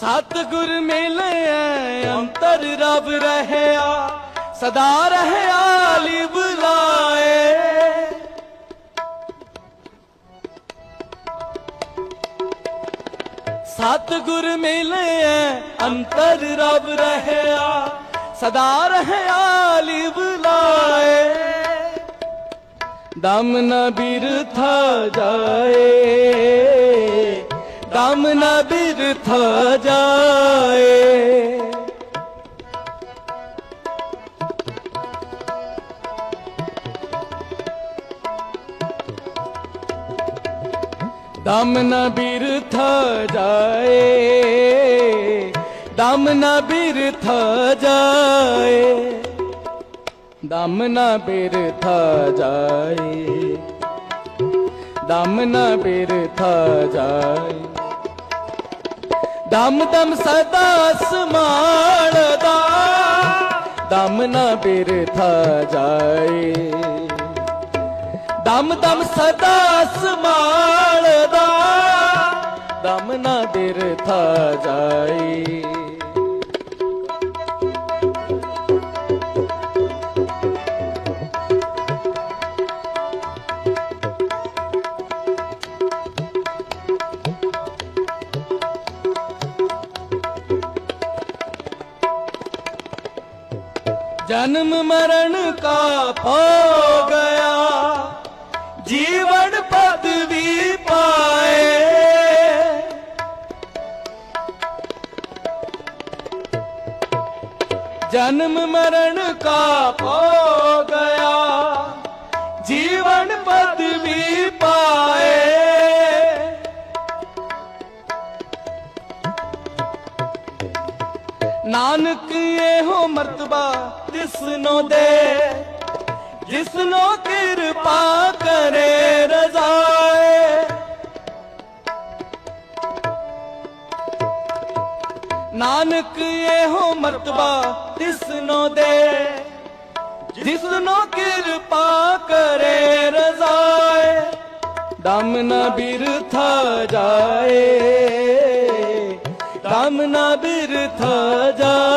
ਸਤਿਗੁਰ ਮਿਲਿਆ ਅੰਤਰ ਰਬ ਰਹਿਆ, ਸਦਾ ਰਹਿਆ ਲਿ ਬੁਲਾਏ ਸਤਿਗੁਰ ਮਿਲਿਆ ਅੰਤਰ ਰਬ ਰਹਿਆ, ਸਦਾ ਰਹਿਆ ਲਿ ਬੁਲਾਏ ਦਮ ਨ ਬਿਰਥਾ ਜਾਏ। ਦਮ ਨ ਬਿਰਥਾ ਜਾਏ। ਦਮ ਨ ਬਿਰਥਾ ਜਾਏ। ਦਮ ਨ ਬਿਰਥਾ ਜਾਏ। ਦਮ ਨ ਬਿਰਥਾ ਜਾਏ। ਦਮ ਨਾ ਬਿਰਥਾ ਜਾਏ। ਦਮ ਦਮ ਸਦਾ ਸਮਾਣਦਾ ਦਮ ਨ ਬਿਰਥਾ ਜਾਏ। ਦਮ ਦਮ ਸਦਾ ਸਮਾਣਦਾ ਦਮ ਨ ਬਿਰਥਾ ਜਾਏ। ਜਨਮ ਮਰਨ ਕਾ ਭੋ ਗਿਆ। ਜੀਵਨ ਪਦਵੀ ਪਾਏ। ਜਨਮ ਮਰਨ ਕਾ ਭੋ ਗਿਆ। ਜੀਵਨ ਪਦਵੀ ਨਾਨਕ ਇਹੋ ਮਰਤਬਾ ਤਿਸਨੋ ਦੇ, ਜਿਸਨੋ ਕਿਰਪਾ ਕਰੇ ਰਜ਼ਾਏ। ਨਾਨਕ ਇਹੋ ਮਰਤਬਾ ਤਿਸਨੋ ਦੇ, ਜਿਸਨੋ ਕਿਰਪਾ ਕਰੇ ਰਜ਼ਾਏ। ਦਮ ਨ ਬਿਰਥਾ ਜਾਏ। ਦਮ ਨ ਬਿਰਥਾ ਜਾਏ